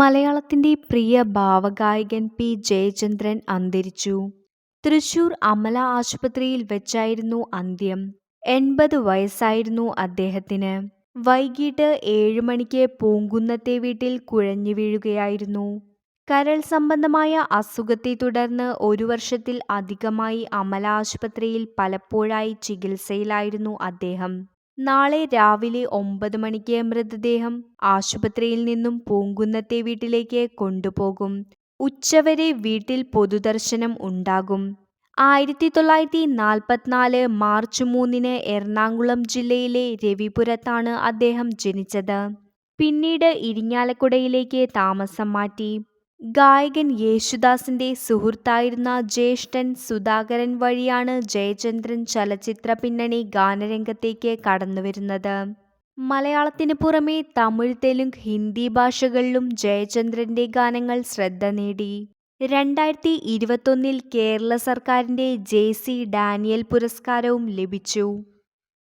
മലയാളത്തിന്റെ പ്രിയ ഭാവഗായകൻ പി ജയചന്ദ്രൻ അന്തരിച്ചു. തൃശൂർ അമല ആശുപത്രിയിൽ വെച്ചായിരുന്നു അന്ത്യം. എൺപത് വയസ്സായിരുന്നു അദ്ദേഹത്തിന്. വൈകിട്ട് ഏഴു മണിക്ക് പൂങ്കുന്നത്തെ വീട്ടിൽ കുഴഞ്ഞു വീഴുകയായിരുന്നു. കരൾ സംബന്ധമായ അസുഖത്തെ തുടർന്ന് ഒരു വർഷത്തിൽ അധികമായി അമല ആശുപത്രിയിൽ പലപ്പോഴായി ചികിത്സയിലായിരുന്നു അദ്ദേഹം. നാളെ രാവിലെ ഒമ്പത് മണിക്ക് മൃതദേഹം ആശുപത്രിയിൽ നിന്നും പൂങ്കുന്നത്തെ വീട്ടിലേക്ക് കൊണ്ടുപോകും. ഉച്ചവരെ വീട്ടിൽ പൊതുദർശനം ഉണ്ടാകും. ആയിരത്തി തൊള്ളായിരത്തി നാൽപ്പത്തിനാല് മാർച്ച് മൂന്നിന് എറണാകുളം ജില്ലയിലെ രവിപുരത്താണ് അദ്ദേഹം ജനിച്ചത്. പിന്നീട് ഇരിങ്ങാലക്കുടയിലേക്ക് താമസം മാറ്റി. ഗായകൻ യേശുദാസിന്റെ സുഹൃത്തായിരുന്ന ജ്യേഷ്ഠൻ സുധാകരൻ വഴിയാണ് ജയചന്ദ്രൻ ചലച്ചിത്ര പിന്നണി ഗാനരംഗത്തേക്ക് കടന്നുവരുന്നത്. മലയാളത്തിന് പുറമെ തമിഴ് തെലുങ്ക് ഹിന്ദി ഭാഷകളിലും ജയചന്ദ്രന്റെ ഗാനങ്ങൾ ശ്രദ്ധ നേടി. രണ്ടായിരത്തി ഇരുപത്തൊന്നിൽ കേരള സർക്കാരിന്റെ ജെ. സി. ഡാനിയൽ പുരസ്കാരവും ലഭിച്ചു.